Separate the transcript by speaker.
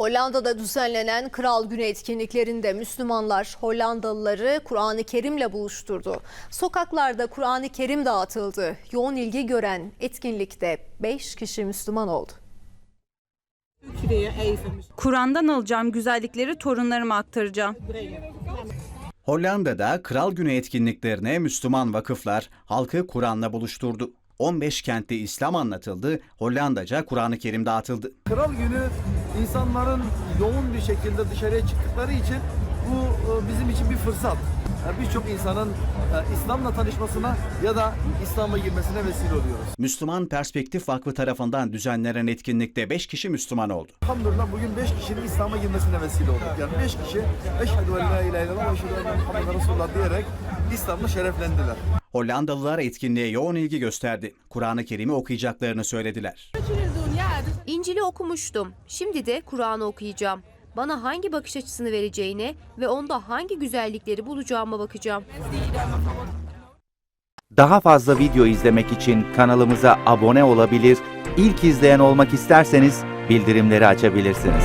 Speaker 1: Hollanda'da düzenlenen Kral Günü etkinliklerinde Müslümanlar Hollandalıları Kur'an-ı Kerim'le buluşturdu. Sokaklarda Kur'an-ı Kerim dağıtıldı. Yoğun ilgi gören etkinlikte 5 kişi Müslüman oldu.
Speaker 2: Kur'an'dan alacağım güzellikleri torunlarıma aktaracağım.
Speaker 3: Hollanda'da Kral Günü etkinliklerine Müslüman vakıflar halkı Kur'an'la buluşturdu. 15 kentte İslam anlatıldı, Hollandaca Kur'an-ı Kerim dağıtıldı.
Speaker 4: Kral günü insanların yoğun bir şekilde dışarıya çıktıkları için bu e, bizim için bir fırsat. Yani Birçok insanın e, İslam'la tanışmasına ya da İslam'a girmesine vesile oluyoruz.
Speaker 3: Müslüman Perspektif Vakfı tarafından düzenlenen etkinlikte 5 kişi Müslüman oldu.
Speaker 4: Elhamdülillah bugün 5 kişinin İslam'a girmesine vesile olduk. Yani 5 kişi Eşhedü en la ilahe illallah ve eşhedü enne Muhammeden Resulullah diyerek İslam'la şereflendiler.
Speaker 3: Hollandalılar etkinliğe yoğun ilgi gösterdi. Kur'an-ı Kerim'i okuyacaklarını söylediler.
Speaker 5: İncil'i okumuştum. Şimdi de Kur'an'ı okuyacağım. Bana hangi bakış açısını vereceğine ve onda hangi güzellikleri bulacağıma bakacağım.
Speaker 6: Daha fazla video izlemek için kanalımıza abone olabilir, ilk izleyen olmak isterseniz bildirimleri açabilirsiniz.